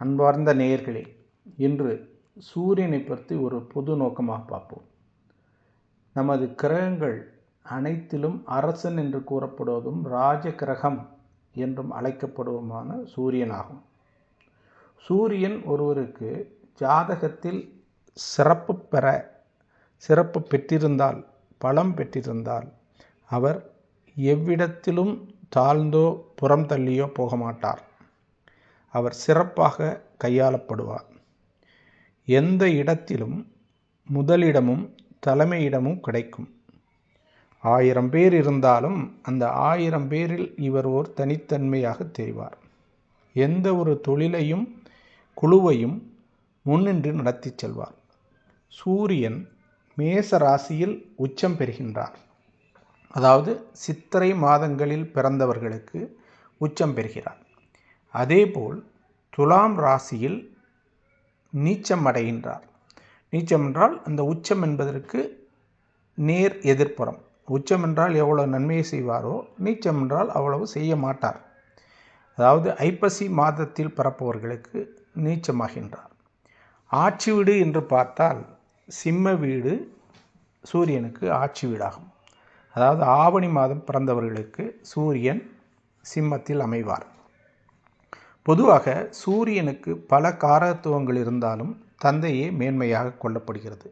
அன்பார்ந்த நேயர்களே இன்று சூரியனை பற்றி ஒரு பொது நோக்கமாக பார்ப்போம். நமது கிரகங்கள் அனைத்திலும் அரசன் என்று கூறப்படுவதும் ராஜ கிரகம் என்றும் அழைக்கப்படுவதுமான சூரியனாகும் சூரியன் ஒருவருக்கு ஜாதகத்தில் சிறப்பு பெற சிறப்பு பெற்றிருந்தால் பலம் பெற்றிருந்தால் அவர் எவ்விடத்திலும் தாழ்ந்தோ புறம் தள்ளியோ போக மாட்டார் அவர் சிறப்பாக கையாளப்படுவார். எந்த இடத்திலும் முதலிடமும் தலைமையிடமும் கிடைக்கும். ஆயிரம் பேர் இருந்தாலும் அந்த ஆயிரம் பேரில் இவர் ஓர் தனித்தன்மையாக தெரிவார். எந்த ஒரு தொழிலையும் குழுவையும் முன்னின்று நடத்தி செல்வார். சூரியன் மேச ராசியில் உச்சம் பெறுகின்றார். அதாவது சித்திரை மாதங்களில் பிறந்தவர்களுக்கு உச்சம் பெறுகிறார். அதேபோல் துலாம் ராசியில் நீச்சம் அடைகின்றார். நீச்சம் என்றால் அந்த உச்சம் என்பதற்கு நேர் எதிர்ப்புறம். உச்சம் என்றால் எவ்வளவு நன்மையை செய்வாரோ நீச்சம் என்றால் அவ்வளவு செய்ய மாட்டார். அதாவது ஐப்பசி மாதத்தில் பிறப்பவர்களுக்கு நீச்சமாகின்றார். ஆட்சி வீடு என்று பார்த்தால் சிம்ம வீடு சூரியனுக்கு ஆட்சி வீடாகும். அதாவது ஆவணி மாதம் பிறந்தவர்களுக்கு சூரியன் சிம்மத்தில் அமைவார். பொதுவாக சூரியனுக்கு பல காரத்துவங்கள் இருந்தாலும் தந்தையே மேன்மையாக கொள்ளப்படுகிறது.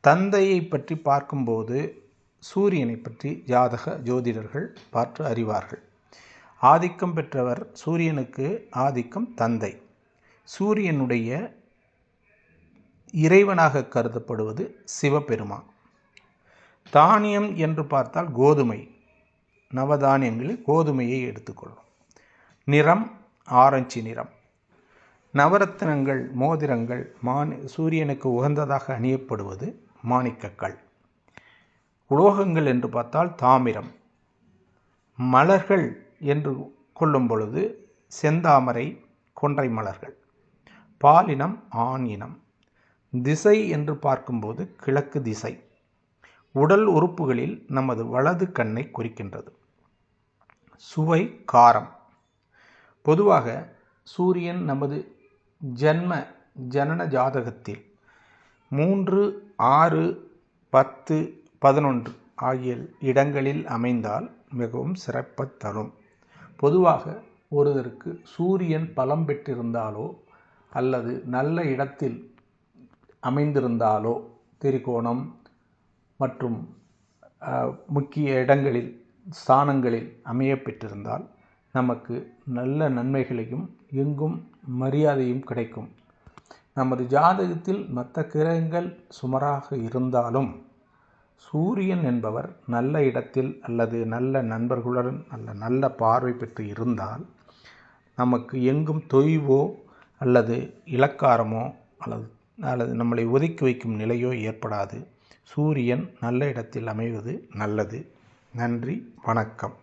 தந்தையை பற்றி பார்க்கும்போது சூரியனை பற்றி ஜாதக ஜோதிடர்கள் பார்த்து அறிவார்கள். ஆதிக்கம் பெற்றவர் சூரியனுக்கு ஆதிக்கம் தந்தை. சூரியனுடைய இறைவனாக கருதப்படுவது சிவபெருமான். தானியம் என்று பார்த்தால் கோதுமை. நவதானியங்களில் கோதுமையை எடுத்துக்கொள்ளும் நிறம் ஆரஞ்சு நிறம். நவரத்தினங்கள் மோதிரங்கள் மானி சூரியனுக்கு உகந்ததாக அணியப்படுவது மாணிக்கக்கல் உலோகங்கள் என்று பார்த்தால் தாமிரம். மலர்கள் என்று கொள்ளும் பொழுது செந்தாமரை கொன்றை மலர்கள். பாலினம் ஆண் இனம். திசை என்று பார்க்கும்போது கிழக்கு திசை. உடல் உறுப்புகளில் நமது வலது கண்ணை குறிக்கின்றது. சுவை காரம். பொதுவாக சூரியன் நமது ஜன்ம ஜனன ஜாதகத்தில் மூன்று ஆறு பத்து பதினொன்று ஆகிய இடங்களில் அமைந்தால் மிகவும் சிறப்பை தரும். பொதுவாக ஒருவருக்கு சூரியன் பலம் பெற்றிருந்தாலோ அல்லது நல்ல இடத்தில் அமைந்திருந்தாலோ திரிகோணம் மற்றும் முக்கிய இடங்களில் ஸ்தானங்களில் அமைய பெற்றிருந்தால் நமக்கு நல்ல நன்மைகளையும் எங்கும் மரியாதையும் கிடைக்கும். நமது ஜாதகத்தில் மற்ற கிரகங்கள் சுமராக இருந்தாலும் சூரியன் என்பவர் நல்ல இடத்தில் அல்லது நல்ல நண்பர்களுடன் அல்ல நல்ல பார்வை பெற்று இருந்தால் நமக்கு எங்கும் தொய்வோ அல்லது இலக்காரமோ அல்லது அல்லது நம்மளை ஒதுக்கி வைக்கும் நிலையோ ஏற்படாது. சூரியன் நல்ல இடத்தில் அமைவது நல்லது. நன்றி வணக்கம்.